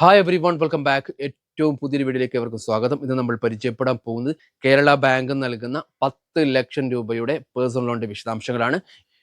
Hi everyone welcome back ഏറ്റവും പുതിയൊരു വീഡിയോയിലേക്ക് അവർക്ക് സ്വാഗതം. ഇന്ന് നമ്മൾ പരിചയപ്പെടാൻ പോകുന്നത് കേരള ബാങ്ക് നൽകുന്ന പത്ത് ലക്ഷം രൂപയുടെ പേഴ്സണൽ ലോണിന്റെ വിശദാംശങ്ങളാണ്.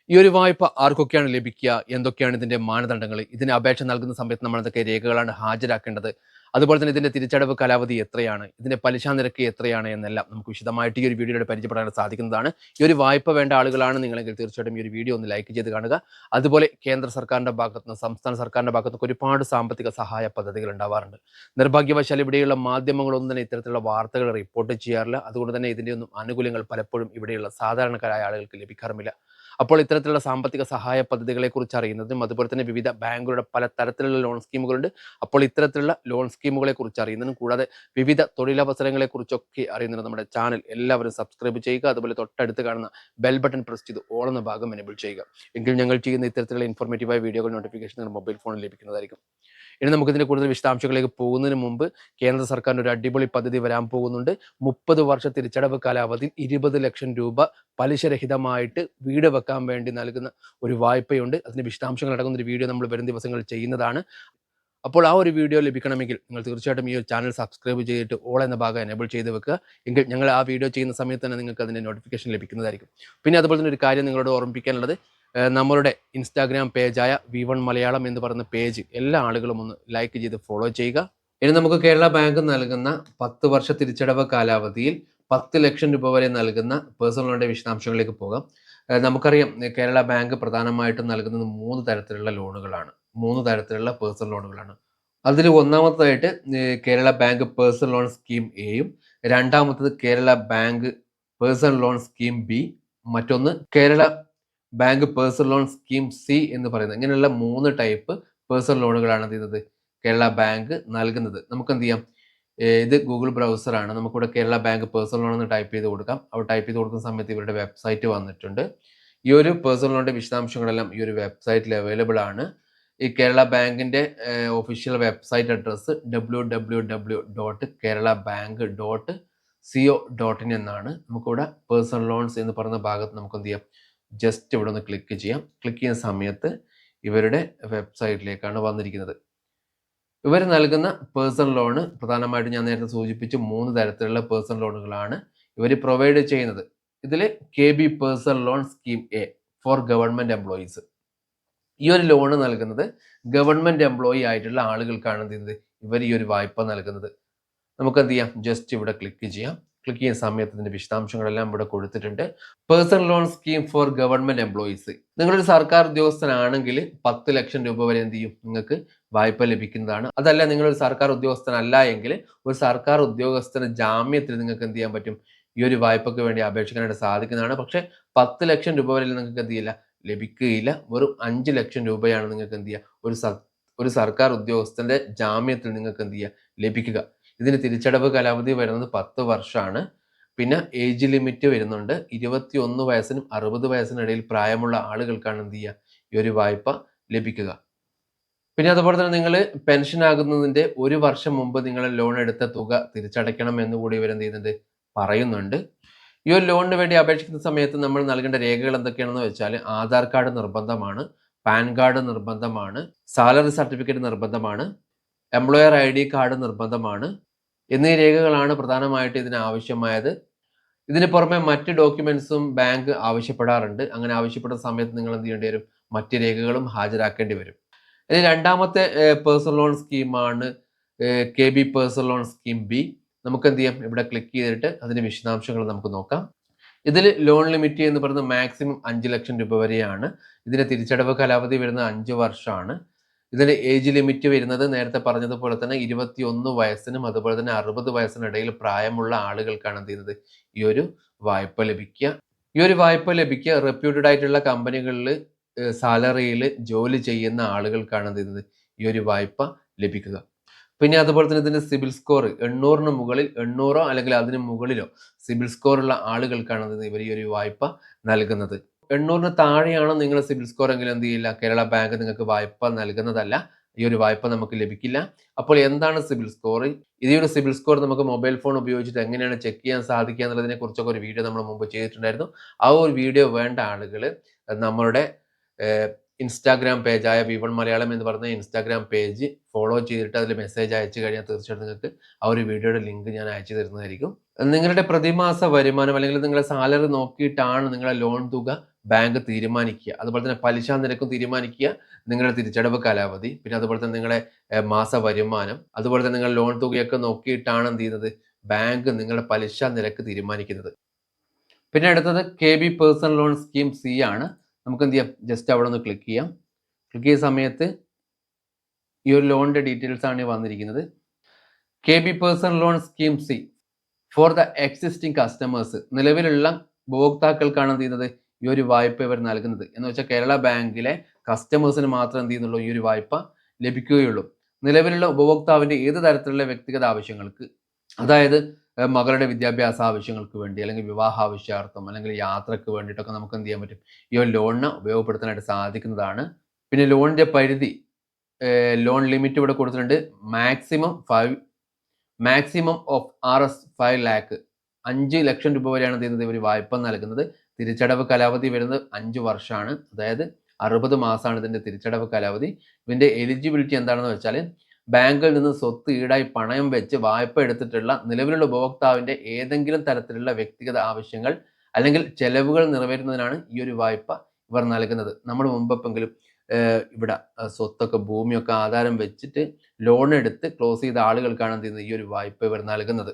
ഈ ഒരു വായ്പ ആർക്കൊക്കെയാണ് ലഭിക്കുക? എന്തൊക്കെയാണ് ഇതിന്റെ മാനദണ്ഡങ്ങൾ? ഇതിന് അപേക്ഷ നൽകുന്ന സമയത്ത് നമ്മൾ എന്തൊക്കെ രേഖകളാണ് ഹാജരാക്കേണ്ടത്? അതുപോലെ തന്നെ ഇതിന്റെ തിരിച്ചടവ് കാലാവധി എത്രയാണ്? ഇതിന്റെ പലിശ നിരക്ക് എത്രയാണ്? എന്നെല്ലാം നമുക്ക് വിശദമായിട്ട് ഈ ഒരു വീഡിയോയുടെ പരിചയപ്പെടാൻ സാധിക്കുന്നതാണ്. ഈ ഒരു വായ്പ വേണ്ട ആളുകളാണ് നിങ്ങളെങ്കിൽ തീർച്ചയായിട്ടും ഈ ഒരു വീഡിയോ ഒന്ന് ലൈക്ക് ചെയ്ത് കാണുക. അതുപോലെ കേന്ദ്ര സർക്കാരിന്റെ ഭാഗത്ത് നിന്ന് സംസ്ഥാന സർക്കാരിന്റെ ഭാഗത്ത് നിന്ന് ഒരുപാട് സാമ്പത്തിക സഹായ പദ്ധതികൾ ഉണ്ടാവാറുണ്ട്. നിർഭാഗ്യവശാൽ ഇവിടെയുള്ള മാധ്യമങ്ങളൊന്നും തന്നെ ഇത്തരത്തിലുള്ള വാർത്തകൾ റിപ്പോർട്ട് ചെയ്യാറില്ല. അതുകൊണ്ട് തന്നെ ഇതിന്റെ ഒന്നും ആനുകൂല്യങ്ങൾ പലപ്പോഴും ഇവിടെയുള്ള സാധാരണക്കാരായ ആളുകൾക്ക് ലഭിക്കാറുമില്ല. അപ്പോൾ ഇത്തരത്തിലുള്ള സാമ്പത്തിക സഹായ പദ്ധതികളെ കുറിച്ച് അറിയുന്നതും അതുപോലെ തന്നെ വിവിധ ബാങ്കുകളുടെ പല തരത്തിലുള്ള ലോൺ സ്കീമുകളുണ്ട്. അപ്പോൾ ഇത്തരത്തിലുള്ള ലോൺ സ്കീമുകളെ കുറിച്ച് അറിയുന്നതും കൂടാതെ വിവിധ തൊഴിലവസരങ്ങളെ കുറിച്ചൊക്കെ അറിയുന്നതിന് നമ്മുടെ ചാനൽ എല്ലാവരും സബ്സ്ക്രൈബ് ചെയ്യുക. അതുപോലെ തൊട്ടടുത്ത് കാണുന്ന ബെൽ ബട്ടൺ പ്രസ് ചെയ്ത് ഓൾ എന്ന ഭാഗം എനേബിൾ ചെയ്യുക. എങ്കിൽ ഞങ്ങൾ ചെയ്യുന്ന ഇത്തരത്തിലുള്ള ഇൻഫോർമേറ്റീവായ വീഡിയോകൾ നോട്ടിഫിക്കേഷൻ മൊബൈൽ ഫോണിൽ ലഭിക്കുന്നതായിരിക്കും. ഇനി നമുക്ക് ഇതിന്റെ കൂടുതൽ വിശദാംശങ്ങളിലേക്ക് പോകുന്നതിന് മുമ്പ് കേന്ദ്ര സർക്കാരിന്റെ ഒരു അടിപൊളി പദ്ധതി വരാൻ പോകുന്നുണ്ട്. മുപ്പത് വർഷ തിരിച്ചടവ് കാലാവധിയിൽ ഇരുപത് ലക്ഷം രൂപ പലിശരഹിതമായിട്ട് വീട് വെക്കാൻ വേണ്ടി നൽകുന്ന ഒരു വായ്പയുണ്ട്. അതിന്റെ വിശദാംശങ്ങൾ അടങ്ങുന്ന ഒരു വീഡിയോ നമ്മൾ വരും ദിവസങ്ങളിൽ ചെയ്യുന്നതാണ്. അപ്പോൾ ആ ഒരു വീഡിയോ ലഭിക്കണമെങ്കിൽ നിങ്ങൾ തീർച്ചയായിട്ടും ഈ ഒരു ചാനൽ സബ്സ്ക്രൈബ് ചെയ്തിട്ട് ഓൾ എന്ന ഭാഗം എനേബിൾ ചെയ്ത് വെക്കുക. എങ്കിൽ ഞങ്ങൾ ആ വീഡിയോ ചെയ്യുന്ന സമയത്ത് തന്നെ നിങ്ങൾക്ക് അതിന്റെ നോട്ടിഫിക്കേഷൻ ലഭിക്കുന്നതായിരിക്കും. പിന്നെ അതുപോലെ തന്നെ ഒരു കാര്യം നിങ്ങളോട് ഓർമ്മിപ്പിക്കാനുള്ളത്. നമ്മളുടെ ഇൻസ്റ്റാഗ്രാം പേജായ വി വൺ മലയാളം എന്ന് പറയുന്ന പേജ് എല്ലാ ആളുകളും ഒന്ന് ലൈക്ക് ചെയ്ത് ഫോളോ ചെയ്യുക. ഇനി നമുക്ക് കേരള ബാങ്ക് നൽകുന്ന പത്ത് വർഷ തിരിച്ചടവ് കാലാവധിയിൽ പത്ത് ലക്ഷം രൂപ വരെ നൽകുന്ന പേഴ്സണൽ ലോണിന്റെ വിശദാംശങ്ങളിലേക്ക് പോകാം. നമുക്കറിയാം കേരള ബാങ്ക് പ്രധാനമായിട്ടും നൽകുന്നത് മൂന്ന് തരത്തിലുള്ള ലോണുകളാണ് മൂന്ന് തരത്തിലുള്ള പേഴ്സണൽ ലോണുകളാണ് അതിൽ ഒന്നാമത്തേതായിട്ട് Kerala bank personal loan scheme എയും രണ്ടാമത്തത് Kerala bank personal loan scheme B മറ്റൊന്ന് Kerala bank personal loan scheme C എന്ന് പറയുന്നത്. ഇങ്ങനെയുള്ള മൂന്ന് ടൈപ്പ് പേഴ്സണൽ ലോണുകളാണ് എന്ത് ചെയ്യുന്നത്? കേരള ബാങ്ക് നൽകുന്നത്. നമുക്ക് എന്ത് ചെയ്യാം? ഇത് ഗൂഗിൾ ബ്രൗസറാണ്. നമുക്കിവിടെ കേരള ബാങ്ക് പേഴ്സണൽ ലോൺ എന്ന് ടൈപ്പ് ചെയ്ത് കൊടുക്കാം. അവിടെ ടൈപ്പ് ചെയ്ത് കൊടുക്കുന്ന സമയത്ത് ഇവരുടെ വെബ്സൈറ്റ് വന്നിട്ടുണ്ട്. ഈ ഒരു പേഴ്സണൽ ലോണിന്റെ വിശദാംശങ്ങളെല്ലാം ഈ ഒരു വെബ്സൈറ്റിൽ അവൈലബിൾ ആണ്. ഈ കേരള ബാങ്കിന്റെ official website address W W W dot Kerala bank dot co dot in എന്നാണ്. നമുക്കിവിടെ പേഴ്സണൽ ലോൺസ് എന്ന് പറയുന്ന ഭാഗത്ത് നമുക്ക് എന്ത് ചെയ്യാം? ജസ്റ്റ് ഇവിടെ ഒന്ന് ക്ലിക്ക് ചെയ്യാം. ക്ലിക്ക് ചെയ്യുന്ന സമയത്ത് ഇവരുടെ വെബ്സൈറ്റിലേക്കാണ് വന്നിരിക്കുന്നത്. ഇവർ നൽകുന്ന പേഴ്സണൽ ലോണ് പ്രധാനമായിട്ടും ഞാൻ നേരത്തെ സൂചിപ്പിച്ച മൂന്ന് തരത്തിലുള്ള പേഴ്സണൽ ലോണുകളാണ് ഇവർ പ്രൊവൈഡ് ചെയ്യുന്നത്. ഇതിൽ K B personal loan scheme A for government employees ഈ ഒരു ലോൺ നൽകുന്നത് ഗവൺമെന്റ് എംപ്ലോയി ആയിട്ടുള്ള ആളുകൾക്കാണ് എന്ത് ചെയ്യുന്നത്? ഇവർ ഈ ഒരു വായ്പ നൽകുന്നത്. നമുക്ക് എന്ത് ചെയ്യാം? ജസ്റ്റ് ഇവിടെ ക്ലിക്ക് ചെയ്യാം. ക്ലിക്ക് ചെയ്യുന്ന സമയത്ത് ഇതിന്റെ വിശദാംശങ്ങളെല്ലാം ഇവിടെ കൊടുത്തിട്ടുണ്ട്. Personal loan scheme for government employees നിങ്ങളൊരു സർക്കാർ ഉദ്യോഗസ്ഥനാണെങ്കിൽ പത്ത് ലക്ഷം രൂപ വരെ എന്ത് ചെയ്യും? നിങ്ങൾക്ക് വായ്പ ലഭിക്കുന്നതാണ്. അതല്ല നിങ്ങളൊരു സർക്കാർ ഉദ്യോഗസ്ഥനല്ല എങ്കിൽ ഒരു സർക്കാർ ഉദ്യോഗസ്ഥന് ജാമ്യത്തിൽ നിങ്ങൾക്ക് എന്ത് ചെയ്യാൻ പറ്റും? ഈ ഒരു വായ്പയ്ക്ക് വേണ്ടി അപേക്ഷിക്കാനായിട്ട് സാധിക്കുന്നതാണ്. പക്ഷെ പത്ത് ലക്ഷം രൂപ വരെ നിങ്ങൾക്ക് എന്ത് ചെയ്യില്ല? ലഭിക്കുകയില്ല. വെറും അഞ്ച് ലക്ഷം രൂപയാണ് നിങ്ങൾക്ക് എന്ത് ചെയ്യുക ഒരു സർ ഒരു സർക്കാർ ഉദ്യോഗസ്ഥന്റെ ജാമ്യത്തിൽ നിങ്ങൾക്ക് എന്ത് ചെയ്യുക ലഭിക്കുക. ഇതിന് തിരിച്ചടവ് കാലാവധി വരുന്നത് പത്ത് വർഷമാണ്. പിന്നെ ഏജ് ലിമിറ്റ് വരുന്നുണ്ട്. ഇരുപത്തി ഒന്ന് വയസ്സിനും അറുപത് വയസ്സിനും ഇടയിൽ പ്രായമുള്ള ആളുകൾക്കാണ് എന്ത് ചെയ്യുക? ഈ ഒരു വായ്പ ലഭിക്കുക. പിന്നെ അതുപോലെ തന്നെ നിങ്ങൾ പെൻഷൻ ആകുന്നതിന്റെ ഒരു വർഷം മുമ്പ് നിങ്ങൾ ലോൺ എടുത്ത തുക തിരിച്ചടയ്ക്കണം എന്ന് കൂടി ഇവരെന്ത് ചെയ്യുന്നുണ്ട്? പറയുന്നുണ്ട്. ഈ ഒരു ലോണിന് വേണ്ടി അപേക്ഷിക്കുന്ന സമയത്ത് നമ്മൾ നൽകേണ്ട രേഖകൾ എന്തൊക്കെയാണെന്ന് വെച്ചാൽ ആധാർ കാർഡ് നിർബന്ധമാണ് പാൻ കാർഡ് നിർബന്ധമാണ് സാലറി സർട്ടിഫിക്കറ്റ് നിർബന്ധമാണ് എംപ്ലോയർ ഐ ഡി കാർഡ് നിർബന്ധമാണ്. എന്നീ രേഖകളാണ് പ്രധാനമായിട്ട് ഇതിന് ആവശ്യമായത്. ഇതിന് പുറമെ മറ്റ് ഡോക്യുമെന്റ്സും ബാങ്ക് ആവശ്യപ്പെടാറുണ്ട്. അങ്ങനെ ആവശ്യപ്പെടുന്ന സമയത്ത് നിങ്ങൾ എന്ത് ചെയ്യേണ്ടി വരും? മറ്റ് രേഖകളും ഹാജരാക്കേണ്ടി വരും. ഇനി രണ്ടാമത്തെ പേഴ്സണൽ ലോൺ സ്കീമാണ് K B personal loan scheme B നമുക്ക് എന്ത് ചെയ്യാം? ഇവിടെ ക്ലിക്ക് ചെയ്തിട്ട് അതിന്റെ വിശദാംശങ്ങൾ നമുക്ക് നോക്കാം. ഇതിൽ ലോൺ ലിമിറ്റ് എന്ന് പറയുന്നത് മാക്സിമം അഞ്ച് ലക്ഷം രൂപ വരെയാണ്. ഇതിന്റെ തിരിച്ചടവ് കാലാവധി വരുന്നത് അഞ്ച് വർഷമാണ്. ഇതിന്റെ ഏജ് ലിമിറ്റ് വരുന്നത് നേരത്തെ പറഞ്ഞതുപോലെ തന്നെ ഇരുപത്തി ഒന്ന് വയസ്സിനും അതുപോലെ തന്നെ അറുപത് വയസ്സിനിടയിൽ പ്രായമുള്ള ആളുകൾക്കാണ് എന്ത് ചെയ്യുന്നത്? ഈ ഒരു വായ്പ ലഭിക്കുക. ഈ ഒരു വായ്പ ലഭിക്കുക റെപ്യൂട്ടഡ് ആയിട്ടുള്ള കമ്പനികളിൽ സാലറിയിൽ ജോലി ചെയ്യുന്ന ആളുകൾക്കാണ് എന്ത് ചെയ്യുന്നത്? ഈ ഒരു വായ്പ ലഭിക്കുക. പിന്നെ അതുപോലെ തന്നെ ഇതിന്റെ സിബിൽ സ്കോർ എണ്ണൂറിന് മുകളിൽ എണ്ണൂറോ അല്ലെങ്കിൽ അതിന് മുകളിലോ സിബിൽ സ്കോർ ഉള്ള ആളുകൾക്കാണ് ഇവർ ഈ ഒരു വായ്പ നൽകുന്നത്. എണ്ണൂറിന് താഴെയാണ് നിങ്ങൾ സിബിൽ സ്കോർ എങ്കിലും എന്ത് ചെയ്യില്ല? കേരള ബാങ്ക് നിങ്ങൾക്ക് വായ്പ നൽകുന്നതല്ല. ഈ ഒരു വായ്പ നമുക്ക് ലഭിക്കില്ല. അപ്പോൾ എന്താണ് സിബിൽ സ്കോർ? ഈ ഒരു സിബിൽ സ്കോർ നമുക്ക് മൊബൈൽ ഫോൺ ഉപയോഗിച്ചിട്ട് എങ്ങനെയാണ് ചെക്ക് ചെയ്യാൻ സാധിക്കുക എന്നുള്ളതിനെ കുറിച്ചൊക്കെ ഒരു വീഡിയോ നമ്മൾ മുമ്പ് ചെയ്തിട്ടുണ്ടായിരുന്നു. ആ ഒരു വീഡിയോ വേണ്ട ആളുകൾ നമ്മളുടെ ഇൻസ്റ്റാഗ്രാം പേജായ വി വൺ മലയാളം എന്ന് പറഞ്ഞ ഇൻസ്റ്റാഗ്രാം പേജ് ഫോളോ ചെയ്തിട്ട് അതിൽ മെസ്സേജ് അയച്ചു കഴിഞ്ഞാൽ തീർച്ചയായിട്ടും നിങ്ങൾക്ക് ആ ഒരു വീഡിയോയുടെ ലിങ്ക് ഞാൻ അയച്ചു തരുന്നതായിരിക്കും. നിങ്ങളുടെ പ്രതിമാസ വരുമാനം അല്ലെങ്കിൽ നിങ്ങളുടെ സാലറി നോക്കിയിട്ടാണ് നിങ്ങളുടെ ലോൺ തുക ബാങ്ക് തീരുമാനിക്കുക. അതുപോലെ തന്നെ പലിശ നിരക്കും തീരുമാനിക്കുക. നിങ്ങളുടെ തിരിച്ചടവ് കാലാവധി. പിന്നെ അതുപോലെ തന്നെ നിങ്ങളുടെ മാസ വരുമാനം. അതുപോലെ തന്നെ നിങ്ങളുടെ ലോൺ തുകയൊക്കെ നോക്കിയിട്ടാണ് എന്ത് ചെയ്യുന്നത്? ബാങ്ക് നിങ്ങളുടെ പലിശ നിരക്ക് തീരുമാനിക്കുന്നത്. പിന്നെ അടുത്തത് K B personal loan scheme C ആണ്. നമുക്ക് എന്ത് ചെയ്യാം? ജസ്റ്റ് അവിടെ ഒന്ന് ക്ലിക്ക് ചെയ്യാം. ക്ലിക്ക് ചെയ്യുന്ന സമയത്ത് ഈ ഒരു ലോണിന്റെ ഡീറ്റെയിൽസ് ആണ് വന്നിരിക്കുന്നത്. K B personal loan scheme C for the existing customers. നിലവിലുള്ള ഉപഭോക്താക്കൾക്കാണ് എന്ത് ചെയ്യുന്നത്? ഈ ഒരു വായ്പ ഇവർ നൽകുന്നത്. എന്ന് വെച്ചാൽ കേരള ബാങ്കിലെ കസ്റ്റമേഴ്സിന് മാത്രം എന്ത് ചെയ്യുന്നുള്ളൂ? ഈ ഒരു വായ്പ ലഭിക്കുകയുള്ളൂ. നിലവിലുള്ള ഉപഭോക്താവിന്റെ ഏത് തരത്തിലുള്ള വ്യക്തിഗത ആവശ്യങ്ങൾക്ക് അതായത് മകളുടെ വിദ്യാഭ്യാസ ആവശ്യങ്ങൾക്ക് വേണ്ടി അല്ലെങ്കിൽ വിവാഹ ആവശ്യാർത്ഥം അല്ലെങ്കിൽ യാത്രയ്ക്ക് വേണ്ടിയിട്ടൊക്കെ നമുക്ക് എന്ത് ചെയ്യാൻ പറ്റും? ഈ ഒരു ലോണിന് ഉപയോഗപ്പെടുത്താനായിട്ട് സാധിക്കുന്നതാണ്. പിന്നെ ലോണിന്റെ പരിധി ലോൺ ലിമിറ്റ് ഇവിടെ കൊടുത്തിട്ടുണ്ട്. Maximum five maximum of R S five lakh അഞ്ച് ലക്ഷം രൂപ വരെയാണ് എന്ത് ചെയ്യുന്നത്? ഇവർ വായ്പ നൽകുന്നത്. തിരിച്ചടവ് കാലാവധി വരുന്നത് അഞ്ച് വർഷമാണ്. അതായത് അറുപത് മാസമാണ് ഇതിന്റെ തിരിച്ചടവ് കാലാവധി. ഇതിന്റെ എലിജിബിലിറ്റി എന്താണെന്ന് വെച്ചാൽ ബാങ്കിൽ നിന്ന് സ്വത്ത് ഈടായി പണയം വെച്ച് വായ്പ എടുത്തിട്ടുള്ള നിലവിലുള്ള ഉപഭോക്താവിന്റെ ഏതെങ്കിലും തരത്തിലുള്ള വ്യക്തിഗത ആവശ്യങ്ങൾ അല്ലെങ്കിൽ ചെലവുകൾ നിറവേറ്റുന്നതിനാണ് ഈ ഒരു വായ്പ ഇവർ നൽകുന്നത്. നമ്മൾ മുമ്പെപ്പെങ്കിലും ഇവിടെ സ്വത്തൊക്കെ ഭൂമിയൊക്കെ ആധാരം വെച്ചിട്ട് ലോൺ എടുത്ത് ക്ലോസ് ചെയ്ത ആളുകൾക്കാണ് എന്ത് ചെയ്യുന്നത്? ഈ ഒരു വായ്പ ഇവർ നൽകുന്നത്.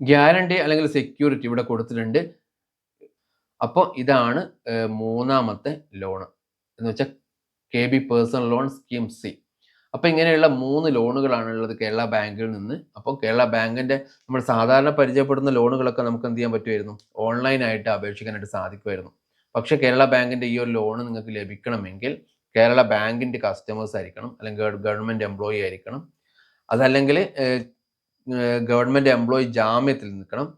ഗ്യാരണ്ടി അല്ലെങ്കിൽ സെക്യൂരിറ്റി ഇവിടെ കൊടുത്തിട്ടുണ്ട്. അപ്പോൾ ഇതാണ് മൂന്നാമത്തെ ലോണ്. എന്ന് വെച്ചാൽ K B personal loan scheme C. അപ്പോൾ ഇങ്ങനെയുള്ള മൂന്ന് ലോണുകളാണ് ഉള്ളത് കേരള ബാങ്കിൽ നിന്ന്. അപ്പോൾ കേരള ബാങ്കിന്റെ നമ്മൾ സാധാരണ പരിചയപ്പെടുന്ന ലോണുകളൊക്കെ നമുക്ക് എന്ത് ചെയ്യാൻ പറ്റുമായിരുന്നു ഓൺലൈനായിട്ട് അപേക്ഷിക്കാനായിട്ട് സാധിക്കുമായിരുന്നു പക്ഷേ കേരള ബാങ്കിന്റെ ഈ ഒരു ലോണ് നിങ്ങൾക്ക് ലഭിക്കണമെങ്കിൽ കേരള ബാങ്കിന്റെ കസ്റ്റമേഴ്സ് ആയിരിക്കണം അല്ലെങ്കിൽ ഗവൺമെന്റ് എംപ്ലോയി ആയിരിക്കണം. അതല്ലെങ്കിൽ ഗവൺമെന്റ് എംപ്ലോയി ജാമ്യത്തിൽ നിൽക്കണം.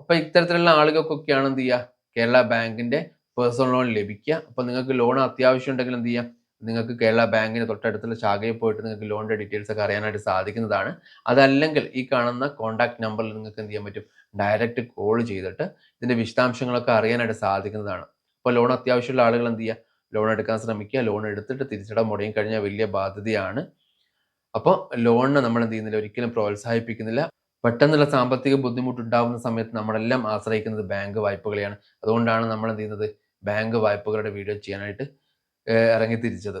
അപ്പോൾ ഇത്തരത്തിലുള്ള ആളുകൾക്കൊക്കെയാണ് എന്ത് ചെയ്യുക കേരള ബാങ്കിന്റെ പേഴ്സണൽ ലോൺ ലഭിക്കുക. അപ്പോൾ നിങ്ങൾക്ക് ലോൺ അത്യാവശ്യം ഉണ്ടെങ്കിൽ എന്ത് ചെയ്യാം? നിങ്ങൾക്ക് കേരള ബാങ്കിന് തൊട്ടടുത്തുള്ള ശാഖയിൽ പോയിട്ട് നിങ്ങൾക്ക് ലോണിന്റെ ഡീറ്റെയിൽസ് ഒക്കെ അറിയാനായിട്ട് സാധിക്കുന്നതാണ്. അതല്ലെങ്കിൽ ഈ കാണുന്ന കോൺടാക്ട് നമ്പറിൽ നിങ്ങൾക്ക് എന്ത് ചെയ്യാൻ പറ്റും? ഡയറക്റ്റ് കോൾ ചെയ്തിട്ട് ഇതിന്റെ വിശദാംശങ്ങളൊക്കെ അറിയാനായിട്ട് സാധിക്കുന്നതാണ്. അപ്പോൾ ലോൺ അത്യാവശ്യമുള്ള ആളുകൾ എന്ത് ചെയ്യുക ലോൺ എടുക്കാൻ ശ്രമിക്കുക. ലോൺ എടുത്തിട്ട് തിരിച്ചടവ് മുടങ്ങി കഴിഞ്ഞാൽ വലിയ ബാധ്യതയാണ്. അപ്പോൾ ലോണിന് നമ്മൾ എന്ത് ചെയ്യുന്നില്ല? ഒരിക്കലും പ്രോത്സാഹിപ്പിക്കുന്നില്ല. പെട്ടെന്നുള്ള സാമ്പത്തിക ബുദ്ധിമുട്ടുണ്ടാകുന്ന സമയത്ത് നമ്മളെല്ലാം ആശ്രയിക്കുന്നത് ബാങ്ക് വായ്പകളെയാണ്. അതുകൊണ്ടാണ് നമ്മൾ എന്ത് ചെയ്യുന്നത് ബാങ്ക് വായ്പകളുടെ വീഡിയോ ചെയ്യാനായിട്ട് ഇറങ്ങി തിരിച്ചത്